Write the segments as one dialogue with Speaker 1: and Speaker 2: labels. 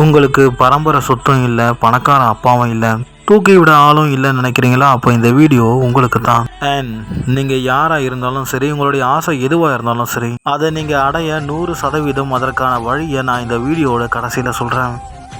Speaker 1: உங்களுக்கு பரம்பரை சொத்தும் இல்லை பணக்கார அப்பாவும் இல்லை தூக்கி விட ஆளும் இல்லைன்னு நினைக்கிறீங்களா? அப்போ இந்த வீடியோ உங்களுக்கு தான். அண்ட் நீங்கள் யாராக இருந்தாலும் சரி உங்களுடைய ஆசை எதுவாக இருந்தாலும் சரி அதை நீங்கள் அடைய நூறு சதவீதம் அதற்கான வழியை நான் இந்த வீடியோவோட கடைசியில் சொல்கிறேன்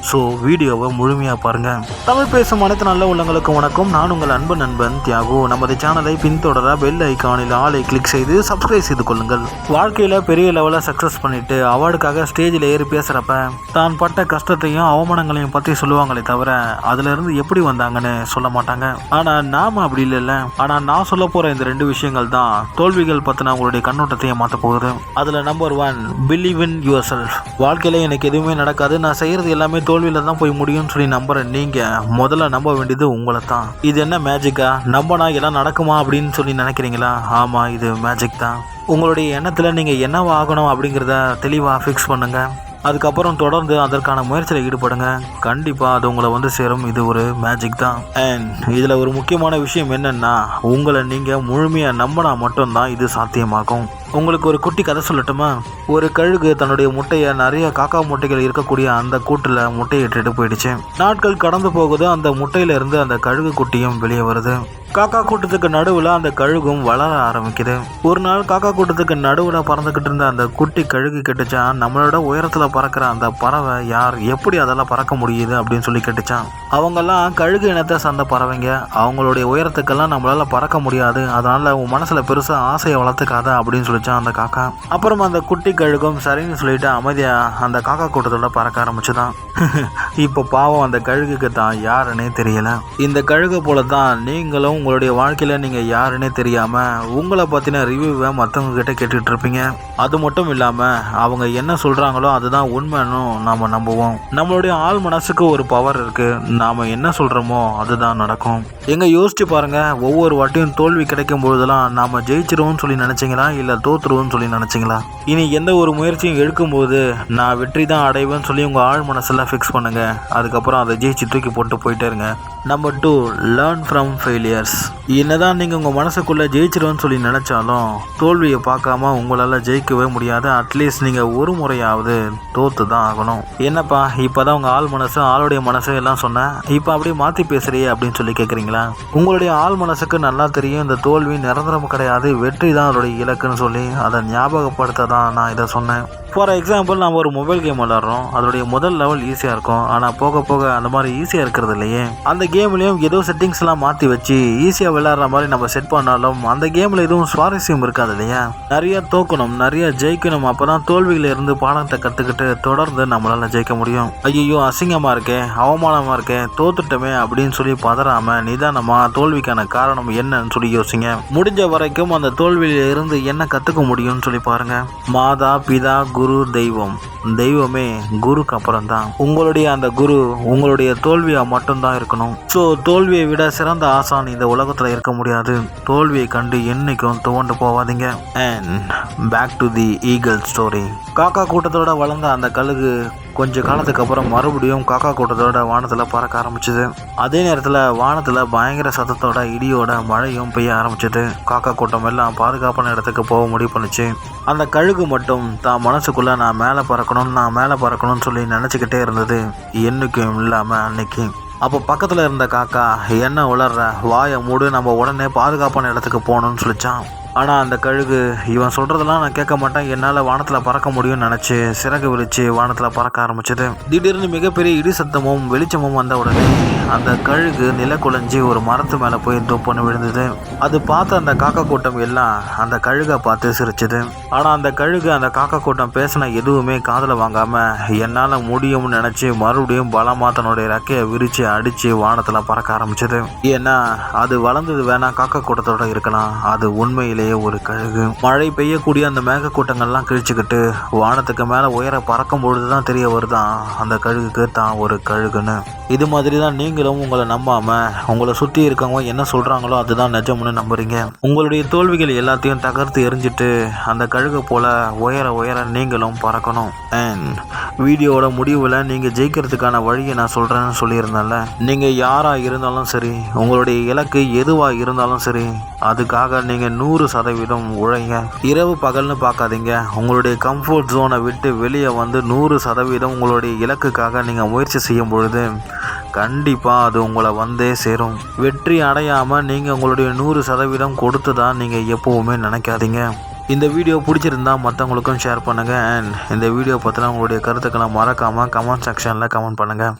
Speaker 1: ஸோ வீடியோவை முழுமையாக பாருங்கள் தமிழ் பேசும் அனைத்து நல்ல உள்ளங்களுக்கும் வணக்கம். நான் உங்கள் அன்பு நண்பன் தியாகு. நமது சேனலை பின்தொடர பெல் ஐக்கானில் ஆளை கிளிக் செய்து சப்ஸ்கிரைப் செய்து கொள்ளுங்கள். வாழ்க்கையில் பெரிய லெவலில் சக்ஸஸ் பண்ணிட்டு அவார்டுக்காக ஸ்டேஜில் ஏறி பேசுகிறப்ப தான் பட்ட கஷ்டத்தையும் அவமானங்களையும் பற்றி சொல்லுவாங்களே தவிர அதுலேருந்து எப்படி வந்தாங்கன்னு சொல்ல மாட்டாங்க. ஆனால் நாம் அப்படி இல்லைல்ல. ஆனால் நான் சொல்ல போகிற இந்த ரெண்டு விஷயங்கள் தான் தோல்விகள் பற்றின உங்களுடைய கண்ணோட்டத்தையே மாற்ற போகுது. அதில் number one believe in yourself வாழ்க்கையில் எனக்கு எதுவுமே நடக்காது. நான் செய்கிறது எல்லாமே தோல்வியில் தான் போய் முடியும்னு சொல்லி நம்புகிறேன் நீங்கள் முதல்ல நம்ப வேண்டியது உங்களை தான் இது என்ன மேஜிக்கா நம்பினா எல்லாம் நடக்குமா அப்படின்னு சொல்லி நினைக்கிறீங்களா? ஆமாம் இது மேஜிக் தான். உங்களுடைய எண்ணத்தில் நீங்கள் என்னவா ஆகணும் அப்படிங்கிறத தெளிவாக ஃபிக்ஸ் பண்ணுங்கள் அதுக்கப்புறம் தொடர்ந்து அதற்கான முயற்சியில் ஈடுபடுங்க. கண்டிப்பாக அது உங்களை வந்து சேரும். இது ஒரு மேஜிக் தான். அண்ட் இதில் ஒரு முக்கியமான விஷயம் என்னென்னா உங்களை நீங்கள் முழுமையாக நம்பினா மட்டும்தான் இது சாத்தியமாகும். உங்களுக்கு ஒரு குட்டி கதை சொல்லட்டுமா? ஒரு கழுகு தன்னுடைய முட்டையை நிறைய காக்கா முட்டைகள் இருக்கக்கூடிய அந்த கூட்டில் முட்டையை இட்டுட்டு போயிடுச்சு. நாட்கள் கடந்து போகுது அந்த முட்டையிலிருந்து அந்த கழுகு குட்டியும் வெளியே வருது. காக்கா கூட்டத்துக்கு நடுவில் அந்த கழுகும் வளர ஆரம்பிக்குது. ஒரு நாள் காக்கா கூட்டத்துக்கு நடுவில் பறந்துக்கிட்டு இருந்த அந்த குட்டி கழுகு கெட்டுச்சான். நம்மளோட உயரத்தில் பறக்கிற அந்த பறவை யார்? எப்படி அதெல்லாம் பறக்க முடியுது அப்படின்னு சொல்லி கேட்டுச்சான். அவங்கெல்லாம் கழுகு இனத்தை சார்ந்த பறவைங்க. அவங்களுடைய உயரத்துக்கெல்லாம் நம்மளால் பறக்க முடியாது. அதனால் உன் மனசில் பெருசாக ஆசையை வளர்த்துக்காத அப்படின்னு சொல்லி சொல்லிச்சான் அந்த காக்கா. அப்புறம் அந்த குட்டி கழுகும் சரின்னு சொல்லிட்டு அமைதியாக அந்த காக்கா கூட்டத்தோட பறக்க ஆரம்பிச்சுதான். இப்போ பாவம் அந்த கழுகுக்கு தான் யாருன்னே தெரியல. இந்த கழுகு போல தான் நீங்களும் உங்களுடைய வாழ்க்கையில் நீங்கள் யாருன்னே தெரியாமல் உங்களை பற்றின ரிவ்யூவை மற்றவங்க கிட்ட கேட்டுட்டு இருப்பீங்க. அது மட்டும் இல்லாமல் அவங்க என்ன சொல்கிறாங்களோ அதுதான் உண்மைன்னு நாம் நம்புவோம். நம்மளுடைய ஆள் மனசுக்கு ஒரு பவர் இருக்குது நாம் என்ன சொல்கிறோமோ அதுதான் நடக்கும். எங்க யோசிச்சு பாருங்க ஒவ்வொரு வாட்டியும் தோல்வி கிடைக்கும் பொழுதெல்லாம் நாம ஜெயிச்சிருவோம்னு சொல்லி நினைச்சீங்களா? இல்லை தோத்துருவோன்னு சொல்லி நினச்சிங்களா? இனி எந்த ஒரு முயற்சியும் எடுக்கும்போது நான் வெற்றி தான் அடைவேன்னு சொல்லி உங்கள் ஆள் மனசெல்லாம் ஃபிக்ஸ் பண்ணுங்க. அதுக்கப்புறம் அதை ஜெயிச்சு தூக்கி போட்டு போயிட்டே இருங்க. Number two learn from failures என்னதான் நீங்கள் உங்கள் மனசுக்குள்ளே ஜெயிச்சிருவேன்னு சொல்லி நினச்சாலும் தோல்வியை பார்க்காம உங்களால் ஜெயிக்கவே முடியாது. அட்லீஸ்ட் நீங்கள் ஒரு முறையாவது தோற்று தான் ஆகணும். என்னப்பா இப்போ தான் உங்கள் ஆள் மனசு ஆளுடைய மனசு எல்லாம் சொன்னேன் இப்போ அப்படியே மாற்றி பேசுறியே அப்படின்னு சொல்லி கேட்குறீங்களா உங்களுடைய ஆள் மனசுக்கு நல்லா தெரியும் இந்த தோல்வி நிரந்தரம் கிடையாது வெற்றி தான் அதோடைய இலக்குன்னு சொல்லி அதை ஞாபகப்படுத்த தான் நான் இதை சொன்னேன். ஃபார் எக்ஸாம்பிள் நம்ம ஒரு மொபைல் கேம் விளாட்றோம் அதோடைய முதல் லெவல் ஈஸியாக இருக்கும். ஆனால் போக போக அந்த மாதிரி ஈஸியாக இருக்கிறது இல்லையே. அந்த கேம்லேயும் ஏதோ செட்டிங்ஸ்லாம் மாற்றி வச்சு ஈஸியாக விளையாடுற மாதிரி நம்ம செட் பண்ணாலும் அந்த கேமில் எதுவும் சுவாரஸ்யம் இருக்காது இல்லையா? நிறைய தோக்கணும் நிறைய ஜெயிக்கணும். அப்போ தான் தோல்வியில் இருந்து பாடத்தை கற்றுக்கிட்டு தொடர்ந்து நம்மளால் ஜெயிக்க முடியும். ஐயோ அசிங்கமாக இருக்கே அவமானமாக இருக்கே தோத்துட்டோமே அப்படின்னு சொல்லி பதறாமல் நிதானமாக தோல்விக்கான காரணம் என்னன்னு சொல்லி யோசிங்க. முடிஞ்ச வரைக்கும் அந்த தோல்வியில் இருந்து என்ன கற்றுக்க முடியும்னு சொல்லி பாருங்க. மாதா பிதா குரு தெய்வம். தெய்வமே குருக்கு அப்புறம் தான் உங்களுடைய அந்த குரு உங்களுடைய தோல்வியாக மட்டும்தான் இருக்கணும். ஸோ தோல்வியை விட சிறந்த ஆசான் இந்த உலகத்தில் இருக்க முடியாது. தோல்வியை கண்டு என்னைக்கும் துவண்டு போவாதீங்க. And back to the eagle story காக்கா கூட்டத்தோட வளர்ந்த அந்த கழுகு கொஞ்ச காலத்துக்கு அப்புறம் மறுபடியும் காக்கா கூட்டத்தோட வானத்தில் பறக்க ஆரம்பிச்சது. அதே நேரத்தில் வானத்தில் பயங்கர சத்தத்தோட இடியோட மழையும் பெய்ய ஆரம்பிச்சது. காக்கா கூட்டம் எல்லாம் பாதுகாப்பான இடத்துக்கு போக முடிவு பண்ணுச்சு. அந்த கழுகு மட்டும் தான் மனசுக்குள்ள நான் மேலே பறக்கணும் நான் மேலே பறக்கணும்னு சொல்லி நினச்சிக்கிட்டே இருந்தது. என்னைக்கும் இல்லாமல் அன்னைக்கு. அப்போ பக்கத்தில் இருந்த காக்கா என்ன உளர்ற? வாயை மூடு நம்ம உடனே பாதுகாப்பான இடத்துக்கு போகணும்னு சொல்லிச்சான் ஆனால் அந்த கழுகு இவன் சொல்கிறதெல்லாம் நான் கேட்க மாட்டேன். என்னால் வானத்தில் பறக்க முடியும்னு நினச்சி சிறகு விழிச்சு வானத்தில் பறக்க ஆரம்பிச்சது. திடீர்னு மிகப்பெரிய இடி சத்தமும் வெளிச்சமும் வந்த உடனே அந்த கழுகு நில குலைஞ்சி ஒரு மரத்து மேலே போய் தொப்புன்னு விழுந்தது. அது பார்த்த அந்த காக்கா கூட்டம் எல்லாம் அந்த கழுகை பார்த்து சிரிச்சுது. ஆனால் அந்த கழுகு அந்த காக்கா கூட்டம் பேசின எதுவுமே காதில் வாங்காமல் என்னால் முடியும்னு நினச்சி மறுபடியும் பலமாக தன்னுடைய ரெக்கையை விரித்து அடித்து வானத்தில் பறக்க ஆரம்பிச்சது. ஏன்னா அது வளர்ந்தது வேணா காக்கா கூட்டத்தோட இருக்கலாம். அது உண்மையிலேயே ஒரு கழுகு. மழை பெய்யக்கூடிய அந்த மேகக்கூட்டங்கள்லாம் கிழிச்சுக்கிட்டு வானத்துக்கு மேலே உயர பறக்கும் பொழுது தான் தெரிய வருதான் அந்த கழுகுக்கு தான் ஒரு கழுகுன்னு. இது மாதிரி தான் நீங்களும் உங்களை நம்பாமல் உங்களை சுற்றி இருக்கவங்க என்ன சொல்கிறாங்களோ அதுதான் நிஜம்னு நம்புறீங்க. உங்களுடைய தோல்விகள் எல்லாத்தையும் தகர்த்து எரிஞ்சிட்டு அந்த கழுகு போல் உயர உயர நீங்களும் பறக்கணும். அண்ட் வீடியோவோட முடிவில் நீங்கள் ஜெயிக்கிறதுக்கான வழியை நான் சொல்கிறேன்னு சொல்லியிருந்தேன்ல. நீங்கள் யாராக இருந்தாலும் சரி உங்களுடைய இலக்கு எதுவாக இருந்தாலும் சரி அதுக்காக நீங்கள் நூறு சதவீதம் உழைங்க. இரவு பகல்னு பார்க்காதீங்க. உங்களுடைய கம்ஃபர்ட் ஜோனை விட்டு வெளியே வந்து நூறு சதவீதம் உங்களுடைய இலக்குக்காக நீங்கள் முயற்சி செய்யும் பொழுது கண்டிப்பாக அது உங்களை வந்தே சேரும். வெற்றி அடையாமல் நீங்கள் உங்களுடைய நூறு சதவீதம் கொடுத்து தான் நீங்கள் எப்போவுமே நினைக்காதீங்க. இந்த வீடியோ பிடிச்சிருந்தா மற்றவங்களுக்கும் ஷேர் பண்ணுங்கள் அண்ட் இந்த வீடியோ பற்றின உங்களுடைய கருத்துக்களை மறக்காமல் கமெண்ட் செக்ஷனில் கமெண்ட் பண்ணுங்கள்